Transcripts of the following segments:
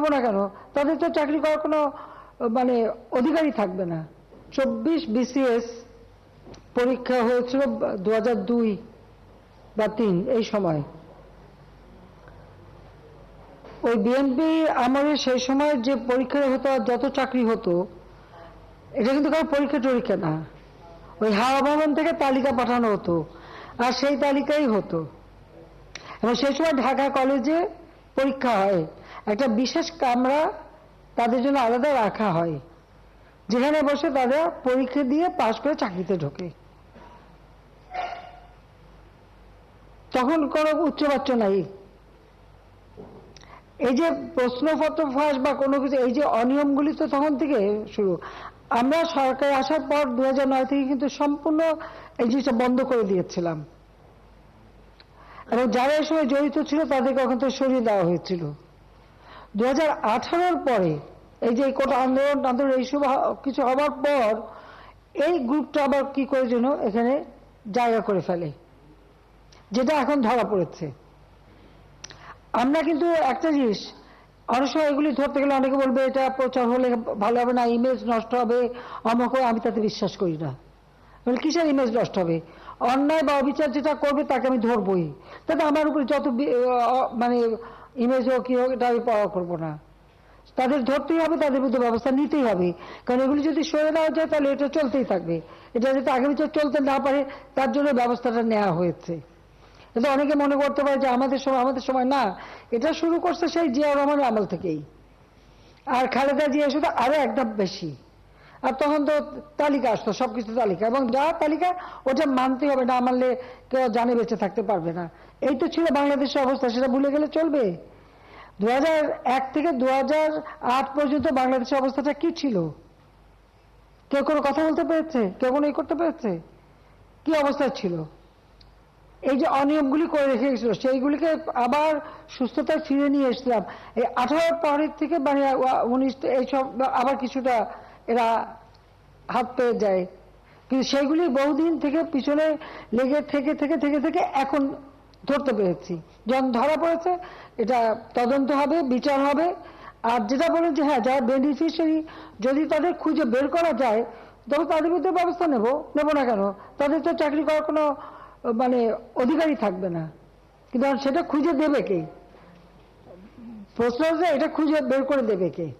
নেব না কেন? তাদের তো চাকরি করার কোনো মানে অধিকারই থাকবে না। চব্বিশ বিসিএস পরীক্ষা হয়েছিল দু দুই বা তিন, এই সময়। ওই বিএনপি আমলে সেই সময় যে পরীক্ষা হতো যত চাকরি হতো, এটা কিন্তু কারও পরীক্ষা টরীক্ষা না। ওই হাওয়া ভবন থেকে তালিকা পাঠানো হতো, আর সেই তালিকাই হতো। এবং সেই সময় ঢাকা কলেজে পরীক্ষা হয়। একটা বিশেষ কামরা তাদের জন্য আলাদা রাখা হয়। যেখানে বসে তারা পরীক্ষা দিয়ে পাশ করে চাকরিতে ঢোকে। তখন কোনো উচ্চবাচ্য নাই। এই যে প্রশ্নপত্র ফাঁস বা কোনো কিছু, এই যে অনিয়মগুলি তো তখন থেকে শুরু। আমরা সরকার আসার পর দু থেকে কিন্তু সম্পূর্ণ এই জিনিসটা বন্ধ করে দিয়েছিলাম। এবং যারা এই সময় জড়িত ছিল তাদেরকে ওখান থেকে সরিয়ে দেওয়া হয়েছিল। দু হাজার পরে এই যে কোটা আন্দোলন আন্দোলন এইসব কিছু হবার পর এই গ্রুপটা আবার কি করে যেন এখানে জায়গা করে ফেলে, যেটা এখন ধরা পড়েছে। আমরা কিন্তু একটা জিনিস, অনেক সময় এগুলি ধরতে গেলে অনেকে বলবে, এটা প্রচার হলে ভালো হবে না ইমেজ নষ্ট হবে। অমুক আমি তাতে বিশ্বাস করি না। বলে কিসের ইমেজ নষ্ট হবে? অন্যায় বা অবিচার যেটা করবে তাকে আমি ধরবই। তাতে আমার উপরে যত মানে ইমেজ হোক কি হোক এটা আমি পাওয়া করব না। তাদের ধরতেই হবে, তাদের বিরুদ্ধে ব্যবস্থা নিতেই হবে। কারণ এগুলি যদি সরে দেওয়া যায়, তাহলে এটা চলতেই থাকবে। এটা যাতে আগামী বছর চলতে না পারে, তার জন্য ব্যবস্থাটা নেওয়া হয়েছে। এটা অনেকে মনে করতে পারে যে আমাদের সময় আমাদের সময় না। এটা শুরু করছে সেই জিয়া রহমানের আমল থেকেই। আর খালেদা জিয়া শুধু আরও একটা বেশি। আর তখন তো তালিকা আসতো, সবকিছু তালিকা। এবং যা তালিকা, ওটা মানতে হবে, না মানলে কেউ জানে বেঁচে থাকতে পারবে না। এই তো ছিল বাংলাদেশের অবস্থা, সেটা ভুলে গেলে চলবে। দু থেকে দু পর্যন্ত বাংলাদেশের অবস্থাটা কি ছিল? কেউ কোনো কথা বলতে পেরেছে? কেউ কোনো ই করতে পেরেছে? কি অবস্থা ছিল? এই যে অনিয়মগুলি করে রেখে গেছিল, সেইগুলিকে আবার সুস্থতায় ফিরে নিয়ে এসেছিলাম। এই আঠারো পরের থেকে মানে উনিশ এইসব আবার কিছুটা এরা হাত পেয়ে যায়। কিন্তু সেইগুলি বহুদিন থেকে পিছনে লেগে থেকে থেকে থেকে থেকে এখন ধরতে পেরেছি। যখন ধরা পড়েছে, এটা তদন্ত হবে, বিচার হবে। আর যেটা বলেন যে হ্যাঁ যারা বেনিফিশিয়ারি যদি তাদের খুঁজে বের করা যায়, তবে তাদের বিরুদ্ধে ব্যবস্থা নেব। নেব না কেন? তাদের তো চাকরি করার কোনো মানে অধিকারই থাকবে না। কিন্তু সেটা খুঁজে দেবে কে? প্রশ্ন হচ্ছে, এটা খুঁজে বের করে দেবে কে?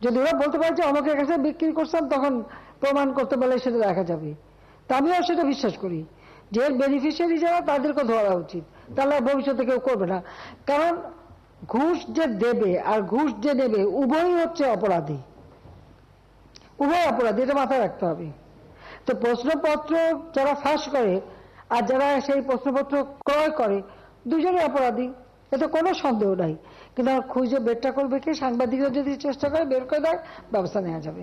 যদি ওরা বলতে পারে যে আমাকে কাছে বিক্রি করছেন, তখন প্রমাণ করতে পারলে সেটা দেখা যাবে। তা আমিও সেটা বিশ্বাস করি যে বেনিফিশিয়ারি যারা, তাদেরকে ধরা উচিত। তাহলে ভবিষ্যতে কেউ করবে না। কারণ ঘুষ যে দেবে আর ঘুষ যে নেবে, উভয়ই হচ্ছে অপরাধী। উভয় অপরাধী, এটা মাথায় রাখতে হবে। তো প্রশ্নপত্র যারা ফাঁস করে আর যারা সেই প্রশ্নপত্র ক্রয় করে, দুজনই অপরাধী। এতে কোনো সন্দেহ নাই। কিন্তু খুঁজে বেরটা করবে কি? সাংবাদিকরা যদি চেষ্টা করে, বের করে দেয়, ব্যবস্থা নেওয়া যাবে।